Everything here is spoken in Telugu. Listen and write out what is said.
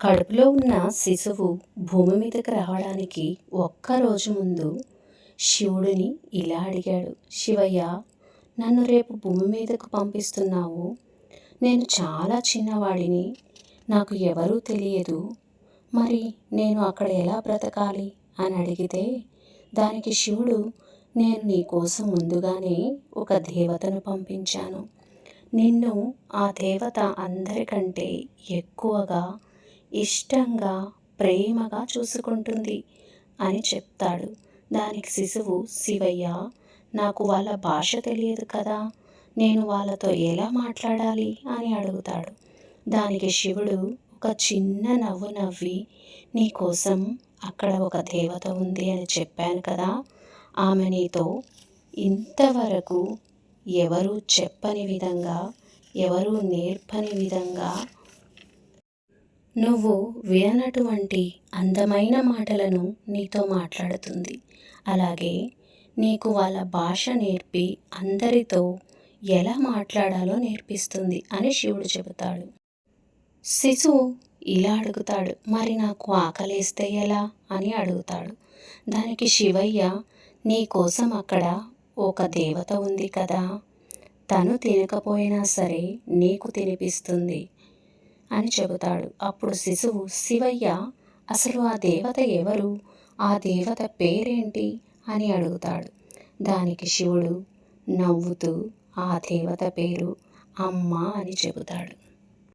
కడుపులో ఉన్న శిశువు భూమి మీదకి రావడానికి ఒక్కరోజు ముందు శివుడిని ఇలా అడిగాడు శివయ్య నన్ను రేపు భూమి మీదకు పంపిస్తున్నావు. నేను చాలా చిన్నవాడిని. నాకు ఎవరూ తెలియదు. మరి నేను అక్కడ ఎలా బ్రతకాలి? అని అడిగితే దానికి శివుడు నేను నీకోసం ముందుగానే ఒక దేవతను పంపించాను. నిన్ను ఆ దేవత అందరికంటే ఎక్కువగా ఇష్టంగా ప్రేమగా చూసుకుంటుంది అని చెప్తాడు. దానికి శిశువు శివయ్య నాకు వాళ్ళ భాష తెలియదు కదా నేను వాళ్ళతో ఎలా మాట్లాడాలి? అని అడుగుతాడు. దానికి శివుడు ఒక చిన్న నవ్వు నవ్వి నీ కోసం అక్కడ ఒక దేవత ఉంది అని చెప్పాను కదా ఆమె నీతో ఇంతవరకు ఎవరు చెప్పని విధంగా ఎవరు నేర్పని విధంగా నువ్వు వినటువంటి అందమైన మాటలను నీతో మాట్లాడుతుంది. అలాగే నీకు వాళ్ళ భాష నేర్పి అందరితో ఎలా మాట్లాడాలో నేర్పిస్తుంది అని శివుడు చెబుతాడు. శిశువు ఇలా అడుగుతాడు మరి నాకు ఆకలేస్తే ఎలా? అని అడుగుతాడు. దానికి శివయ్య నీ కోసం అక్కడ ఒక దేవత ఉంది కదా తను తినకపోయినా సరే నీకు తినిపిస్తుంది. అని చెబుతాడు. అప్పుడు శిశువు శివయ్య అసలు ఆ దేవత ఎవరు? ఆ దేవత పేరేంటి? అని అడుగుతాడు. దానికి శివుడు నవ్వుతూ ఆ దేవత పేరు అమ్మ అని చెబుతాడు.